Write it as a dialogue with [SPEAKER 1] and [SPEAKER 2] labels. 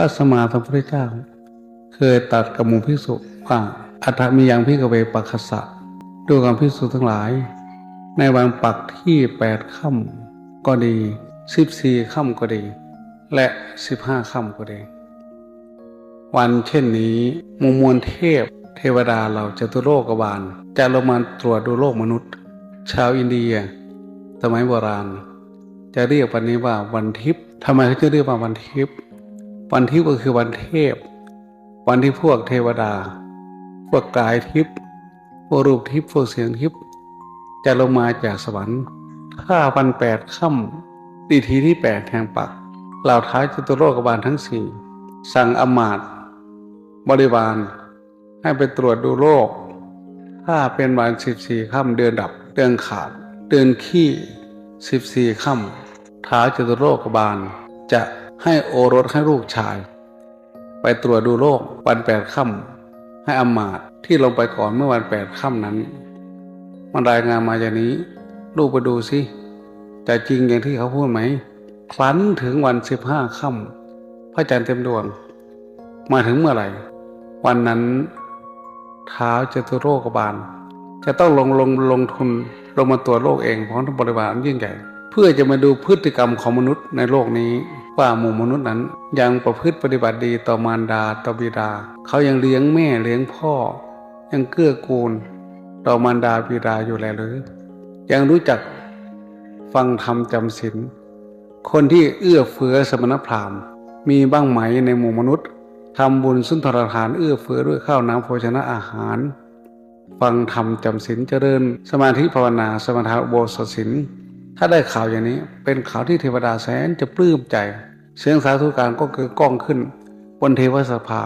[SPEAKER 1] ระสมมาสัมพุทธเจ้า เคยตัดกับมูพิสุว่าอัตมียังพิกเวปัคสะดูกับพิสุทั้งหลาย ในวันปักที่แปดค่ำก็ดีสิบสี่ค่ำก็ดี และสิบห้าค่ำก็ดี วันเช่นนี้มูมวลเทพ เทวดาเหล่าจตุโลกบาลจะลงมาตรวจดูโลกมนุษย์ ชาวอินเดีย สมัยโบราณ จะเรียกวันนี้ว่าวันทิพย์ทำไมเขาจะเรียกว่าวันทิพย์ วันทิพย์ก็คือวันเทพ วันที่พวกเทวดา พวกกายทิพย์พวกรูปทิพย์พวกเสียงทิพย์จะลงมาจากสวรรค์ถ้าวันแปดค่ำดีทีที่แปดแห่งปักเหล่าท้ายจตุโลกบาลทั้งสี่สั่งอมาตบริวารให้ไปตรวจดูโรคถ้าเป็นวันสิบสี่ค่ำเดือนดับ เดือนขาด เดือนขี้สิบสี่ค่ำท้าจตุโลกบาลจะ ให้โอรสให้ลูกชาย ไปตรวจดูโรควันแปดค่ำให้อำมาตที่ลงไปก่อนเมื่อวันแปดค่ำนั้นมันรายงานมาอย่างนี้ ลูกไปดูสิจะจริงอย่างที่เขาพูดไหมครั้นถึงวันสิบห้าค่ำพระจันทร์เต็มดวง มาถึงเมื่อไหร่ วันนั้นเท้าจตุโลกบาล จะต้องลงลงลงทุนลงมาตัวจโลกเองพร้อมทั้งบริวารยิ่งใหญ่ เพื่อจะมาดูพฤติกรรมของมนุษย์ในโลกนี้ ว่าหมู่มนุษย์นั้น ยังประพฤติปฏิบัติดีต่อมารดาต่อบิดา เขายังเลี้ยงแม่เลี้ยงพ่อ ยังเกื้อกูล ต่อมารดาบิดาอยู่แล้วหรือ ยังรู้จักฟังธรรมจำศีลคนที่เอื้อเฟื้อสมณพราหมณ์ มีบ้างไหมในหมู่มนุษย์ทำบุญสุนทรทานเอื้อเฟื้อด้วยข้าวน้ำโภชนะอาหาร ฟังธรรมจำศีลเจริญ สมาธิภาวนาสมถะอุโบสถศีลถ้าได้ข่าวอย่างนี้เป็นข่าวที่เทวดาแสนจะปลื้มใจ เสียงสาธุการก็เกิดก้องขึ้นบนเทวสภา